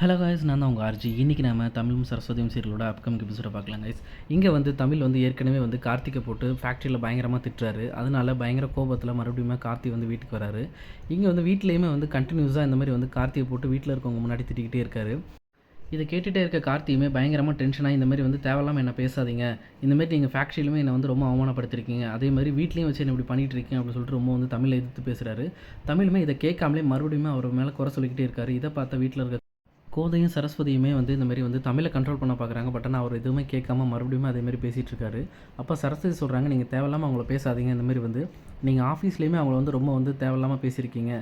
Hello guys நான் தான் உங்கள் ஆர்ஜி இன்றைக்கி நம்ம தமிழும் சரஸ்வதியும் சீரியலோட அப்கமிங் எபிசோட பார்க்கலாம் guys. இங்கே வந்து தமிழ் வந்து ஏற்கனவே வந்து கார்த்திகை போட்டு ஃபேக்ட்ரியில் பயங்கரமாக திட்டுறாரு. அதனால பயங்கர கோபத்தில் மறுபடியும் கார்த்தி வந்து வீட்டுக்கு வராரு. இங்கே வந்து வீட்லேயுமே வந்து கண்டினியூஸாக இந்த மாதிரி வந்து கார்த்திகை போட்டு வீட்டில் இருக்கவங்க முன்னாடி திட்டிக்கிட்டே இருக்காரு. இதை கேட்டுகிட்டே இருக்க கார்த்தியுமே பயங்கரமாக டென்ஷனாக இந்த மாதிரி வந்து தேவையில்லாமல் என்ன பேசாதீங்க. இந்த மாதிரி நீங்கள் ஃபேக்ட்ரியிலுமே என்னை வந்து ரொம்ப அவமானப்படுத்திருக்கீங்க. அதே மாதிரி வீட்லேயும் வச்சு என்ன இப்படி பண்ணிகிட்டு இருக்கீங்க அப்படின்னு சொல்லிட்டு ரொம்ப வந்து தமிழை எதிர்த்து பேசுகிறாரு தமிழுமே இதை கேட்காமலே மறுபடியும் அவர் மேலே குறை சொல்லிக்கிட்டே இருக்காரு. இதை பார்த்தா வீட்டில் இருக்க கோதையும் சரஸ்வதியுமே வந்து இந்தமாரி வந்து தமிழை கண்ட்ரோல் பண்ண பார்க்குறாங்க. பட் ஆனால் அவர் எதுவுமே கேட்காம மறுபடியும் அதேமாதிரி பேசிகிட்டு இருக்காரு. அப்போ சரஸ்வதி சொல்கிறாங்க நீங்கள் தேவையில்லாமல் அவங்கள பேசாதீங்க. இந்தமாரி வந்து நீங்கள் ஆஃபீஸ்லேயுமே அவங்கள வந்து ரொம்ப வந்து தேவையில்லாமல் பேசியிருக்கீங்க.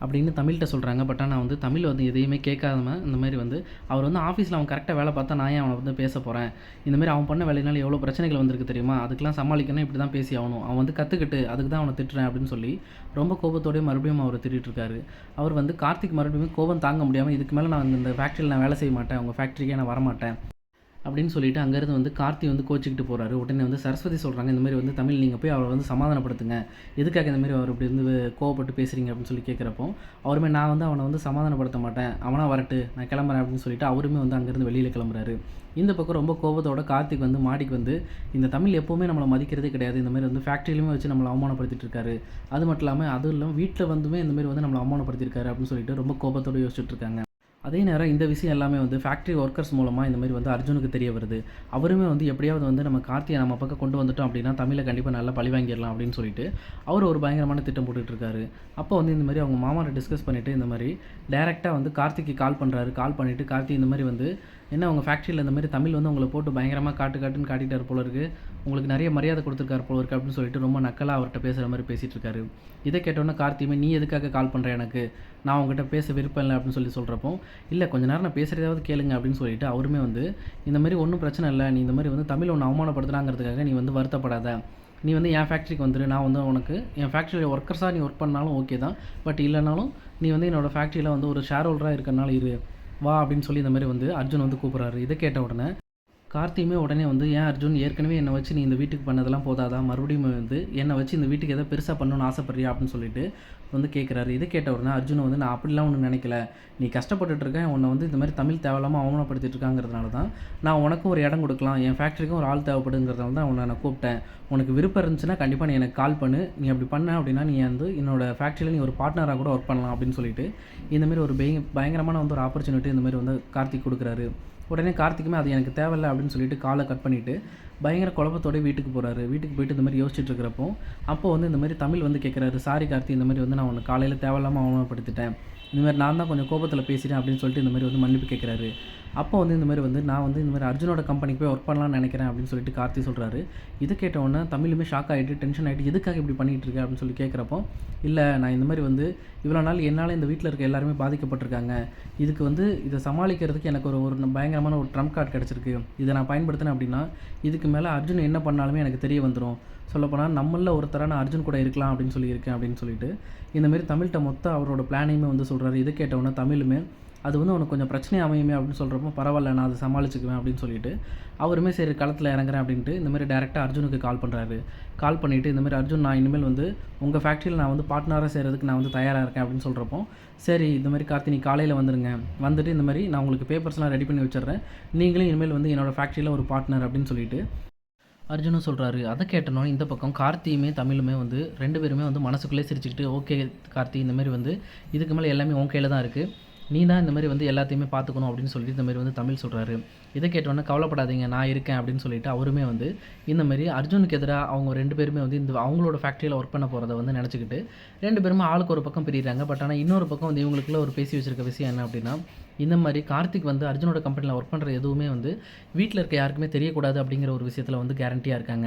அப்படின்னு தமிழ்கிட்ட சொல்கிறாங்க பட் ஆனால் வந்து தமிழ் வந்து எதையுமே கேட்காம இந்த மாதிரி வந்து அவர் வந்து ஆஃபீஸில் அவன் கரெக்டாக வேலை பார்த்தா நான் ஏன் அவனை வந்து பேச போகிறேன் இந்த மாதிரி அவன் பண்ண வேலையினால எவ்வளோ பிரச்சனைகள் வந்திருக்கு தெரியுமா? அதுக்கெல்லாம் சமாளிக்கணும் இப்படி தான் பேசி ஆகணும். அவன் வந்து கற்றுக்கிட்டு அதுக்கு தான் அவனை திட்டுறேன் அப்படின்னு சொல்லி ரொம்ப கோபத்தோடய மறுபடியும் அவர் திட்டிருக்காரு அவர் வந்து கார்த்திக் மறுபடியும் கோபம் தாங்க முடியாமல் இதுக்கு மேலே நான் இந்த ஃபேக்ட்ரியில் நான் வேலை செய்ய மாட்டேன். உங்கள் ஃபேக்ட்ரிக்கே நான் வரமாட்டேன். அப்படின்னு சொல்லிட்டு அங்கேருந்து வந்து கார்த்தி வந்து கோச்சிக்கிட்டு போகிறாரு உடனே வந்து சரஸ்வதி சொல்கிறாங்க இந்த மாதிரி வந்து தமிழ் நீங்கள் போய் அவரை வந்து சமாதானப்படுத்துங்க. எதுக்காக இந்த மாதிரி அவர் இப்படி இருந்து கோவப்பட்டு பேசுகிறீங்க அப்படின்னு சொல்லி கேட்குறப்போ அவருமே நான் வந்து அவனை வந்து சமாதானப்படுத்த மாட்டேன். அவனாக வரட்டு நான் கிளம்புறேன் அப்படின்னு சொல்லிட்டு அவருமே வந்து அங்கேருந்து வெளியில் கிளம்புறாரு. இந்த பக்கம் ரொம்ப கோபத்தோட கார்த்திக் வந்து மாடிக்கு வந்து இந்த தமிழ் எப்போவுமே நம்மளை மதிக்கிறதே கிடையாது. இந்த மாதிரி வந்து ஃபேக்ட்ரியிலுமே வச்சு நம்மளை அவமானப்படுத்திட்டு இருக்காரு. அது மட்டும் இல்லாமல் அதுவும் இல்லாமல் வீட்டில் வந்துமே இந்த மாதிரி வந்து நம்மளை அவமானப்படுத்தியிருக்காரு அப்படின்னு சொல்லிட்டு ரொம்ப கோபத்தோடு யோசிச்சுட்டு இருக்காங்க. அதே நேரம் இந்த விஷயம் எல்லாமே வந்து ஃபேக்ட்ரி ஒர்க்கர்ஸ் மூலமாக இந்த மாதிரி வந்து அர்ஜுனுக்கு தெரிய வருது. அவருமே வந்து எப்படியாவது வந்து நம்ம கார்த்தியை நம்ம பக்கம் கொண்டு வந்துட்டோம் அப்படின்னா தமிழை கண்டிப்பாக நல்லா பழி வாங்கிடலாம் அப்படின்னு சொல்லிட்டு அவர் ஒரு பயங்கரமான திட்டம் போட்டுட்ருக்காரு அப்போ வந்து இந்த மாதிரி அவங்க மாமாவை டிஸ்கஸ் பண்ணிவிட்டு இந்த மாதிரி டேரெக்டாக வந்து கார்த்திக்கு கால் பண்ணுறாரு கால் பண்ணிவிட்டு கார்த்தி இந்த மாதிரி வந்து என்ன உங்கள் ஃபேக்ட்ரியில் இந்த மாதிரி தமிழ் வந்து உங்களை போட்டு பயங்கரமாக காட்டு காட்டுன்னு காட்டிட்டார் போல இருக்குது உங்களுக்கு நிறைய மரியாதை கொடுத்துருக்காரு போல இருக்குது அப்படின்னு சொல்லிட்டு ரொம்ப நக்கலாக அவர்கிட்ட பேசுகிற மாதிரி பேசிகிட்டு இருக்காரு. இதை கேட்டோன்னே கார்த்தியுமே நீ எதுக்காக கால் பண்ணுற எனக்கு? நான் உங்ககிட்ட பேச விருப்பம் இல்லை அப்படின்னு சொல்லி சொல்கிறப்போ இல்லை கொஞ்ச நேரம் நான் பேசுகிறதாவது கேளுங்க அப்படின்னு சொல்லிட்டு அவருமே வந்து இந்த மாதிரி ஒன்றும் பிரச்சனை இல்லை. நீ இந்த மாதிரி வந்து தமிழ் ஒன்று அவமானப்படுத்துறாங்கிறதுக்காக நீ வந்து வருத்தப்படாத. நீ வந்து என் ஃபேக்ட்ரிக்கு வந்துடு நான் வந்து உனக்கு என் ஃபேக்ட்ரியில் ஒர்க்கர்ஸாக நீ ஒர்க் பண்ணாலும் ஓகே தான். பட் இல்லைனாலும் நீ வந்து என்னோடய ஃபேக்ட்ரியில் வந்து ஒரு ஷேர் ஹோல்டராக இருக்கனால இரு. வா அப்படின்னு சொல்லி இந்த மாதிரி வந்து அர்ஜுன் வந்து கூப்பிட்றாரு. இதை கேட்ட உடனே கார்த்தியுமே உடனே வந்து ஏன் அர்ஜுன் ஏற்கனவே என்னை வச்சு நீ இந்த வீட்டுக்கு பண்ணதெல்லாம் போதாதா? மறுபடியும் வந்து என்னை வச்சு இந்த வீட்டுக்கு எதை பெருசாக பண்ணணும்னு ஆசைப்படுறியா? அப்படின்னு சொல்லிட்டு வந்து கேட்குறாரு இதை கேட்ட உடனே அர்ஜுன் வந்து நான் அப்படிலாம் ஒன்று நினைக்கல. நீ கஷ்டப்பட்டுட்டு இருக்கேன் உன்னை வந்து இந்த மாதிரி தமிழ் தேவையில்லாமல் அவமானப்படுத்திட்டு இருக்காங்கிறதுனால தான் நான் உனக்கும் ஒரு இடம் கொடுக்கலாம். என் ஃபேக்ட்ரிக்கும் ஒரு ஆள் தேவைப்படுங்கிறதுனால தான் உன்னை நான் கூப்பிட்டேன். உனக்கு விருப்பம் இருந்துச்சுன்னா கண்டிப்பாக நீ எனக்கு கால் பண்ணு. நீ அப்படி பண்ண அப்படின்னா நீ வந்து என்னோட ஃபேக்ட்ரியில் நீ ஒரு பார்ட்னராக கூட ஒர்க் பண்ணலாம். அப்படின்னு சொல்லிட்டு இந்தமாரி ஒரு பயங்கரமான வந்து ஒரு ஆப்பர்ச்சுனிட்டி இந்தமாரி வந்து கார்த்திக் கொடுக்குறாரு. உடனே கார்த்திக்குமே அது எனக்கு தேவையில்லை அப்படின்னு சொல்லிட்டு காலை கட் பண்ணிவிட்டு பயங்கர குழப்பத்தோட வீட்டுக்கு போகிறாரு வீட்டுக்கு போயிட்டு இந்த மாதிரி யோசிச்சுட்டு இருக்கிறப்போ அப்போ வந்து இந்த மாதிரி தமிழ் வந்து கேட்குறாரு சாரி கார்த்தி இந்த மாதிரி வந்து நான் உன்னை காலையில் தேவையில்லாமல் அவமானப்படுத்திட்டேன். இந்த மாதிரி நான் தான் கொஞ்சம் கோபத்தில் பேசிட்டேன் அப்படின்னு சொல்லிட்டு இந்த மாதிரி வந்து மன்னிப்பு கேட்குறாரு அப்போ வந்து இந்த மாதிரி வந்து நான் வந்து இந்த மாதிரி அர்ஜுனோட கம்பெனிக்கு போய் ஒர்க் பண்ணலாம்னு நினைக்கிறேன் அப்படின்னு சொல்லிட்டு கார்த்தி சொல்கிறாரு இது கேட்ட உடனே தமிழுமே ஷாக் ஆகிட்டு டென்ஷன் ஆகிட்டு எதுக்காக இப்படி பண்ணிகிட்டு இருக்க? அப்படின்னு சொல்லி கேட்குறப்போ இல்லை நான் இந்த மாதிரி வந்து இவ்வளோ நாள் என்னால் இந்த வீட்டில் இருக்க எல்லாருமே பாதிக்கப்பட்டிருக்காங்க. இதுக்கு வந்து இதை சமாளிக்கிறதுக்கு எனக்கு ஒரு ஒரு பயங்கரமான ஒரு ட்ரம்ப் கார்டு கிடச்சிருக்கு. இதை நான் பயன்படுத்தினேன் அப்படின்னா இதுக்கு மேலே அர்ஜுன் என்ன பண்ணாலுமே எனக்கு தெரிய வந்துடும் சொல்லப்போனால் நம்மளில் ஒருத்தராக நான் அர்ஜுன் கூட இருக்கலாம் அப்படின்னு சொல்லியிருக்கேன் அப்படின்னு சொல்லிட்டு இந்தமாரி தமிழ்கிட்ட மொத்தம் அவரோட பிளானையுமே வந்து சொல்கிறாரு இதை கேட்டவுடனே தமிழுமே அது வந்து உனக்கு கொஞ்சம் பிரச்சனை அமையுமே அப்படின்னு சொல்கிறப்போ பரவாயில்ல நான் அதை சமாளிச்சுக்குவேன் அப்படின்னு சொல்லிட்டு அவருமே சரி களத்தில் இறங்குறேன் அப்படின்ட்டு இந்தமாதிரி டேரெக்டாக அர்ஜுனுக்கு கால் பண்ணுறாரு கால் பண்ணிவிட்டு இந்தமாதிரி அர்ஜுன் நான் இனிமேல் வந்து உங்கள் ஃபேக்ட்ரியில் நான் வந்து பார்ட்னராக செய்கிறதுக்கு நான் வந்து தயாராக இருக்கேன் அப்படின்னு சொல்கிறப்போ சரி இந்த மாதிரி கார்த்தி நீ காலையில் வந்துடுங்க வந்துட்டு இந்த மாதிரி நான் உங்களுக்கு பேப்பர்ஸ்லாம் ரெடி பண்ணி வச்சிடுறேன். நீங்களும் இனிமேல் வந்து என்னோடய ஃபேக்ட்ரியில் ஒரு பார்ட்னர் அப்படின்னு சொல்லிட்டு அர்ஜுனும் சொல்கிறாரு அதை கேட்டனோ இந்த பக்கம் கார்த்தியுமே தமிழுமே வந்து ரெண்டு பேருமே வந்து மனசுக்குள்ளே சிரிச்சுக்கிட்டு ஓகே கார்த்தி இந்த மாதிரி வந்து இதுக்கு மேலே எல்லாமே உன் கையில் தான் இருக்குது நீ தான் இந்த மாதிரி வந்து எல்லாத்தையுமே பார்த்துக்கணும் அப்படின்னு சொல்லிட்டு இந்த மாதிரி வந்து தமிழ் சொல்கிறாரு இதை கேட்டோன்னே கவலைப்படாதீங்க நான் இருக்கேன் அப்படின்னு சொல்லிட்டு அவருமே வந்து இந்த மாதிரி அர்ஜுனுக்கு எதிராக அவங்க ரெண்டு பேருமே வந்து இந்த அவங்களோட ஃபேக்ட்ரியில் ஒர்க் பண்ண போகிறத வந்து நினச்சிக்கிட்டு ரெண்டு பேருமே ஆளுக்கு ஒரு பக்கம் பிரிகிறாங்க பட் ஆனால் இன்னொரு பக்கம் வந்து இவங்களுக்குள்ள ஒரு பேசி வச்சிருக்க விஷயம் என்ன அப்படின்னா இந்த மாதிரி கார்த்திக் வந்து அர்ஜுனோட கம்பெனியில் ஒர்க் பண்ணுற எதுவுமே வந்து வீட்டில் இருக்க யாருக்குமே தெரியக்கூடாது அப்படிங்கிற ஒரு விஷயத்தில் வந்து கேரண்டியாக இருக்காங்க.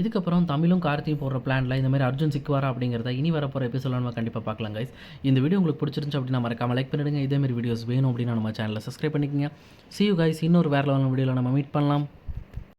இதுக்கப்புறம் தமிழும் கார்த்தியும் போடுற பிளானில் இந்த மாதிரி அர்ஜுன் சிக்குவாரா அப்படிங்கிறத இனி வரப்போகிற எபிசோட நம்ம கண்டிப்பாக பார்க்கலாம் கைஸ் இந்த வீடியோ உங்களுக்கு பிடிச்சிருந்துச்சு அப்படின்னா மறக்காம லைக் பண்ணிடுங்க. இதேமாரி வீடியோஸ் வேணும் அப்படின்னா நம்ம சேனலில் சப்ஸ்கிரைப் பண்ணிக்கோங்க. சி யூ கைஸ் இன்னொரு வேறு லெவலான வீடியோவில் நம்ம மீட் பண்ணலாம்.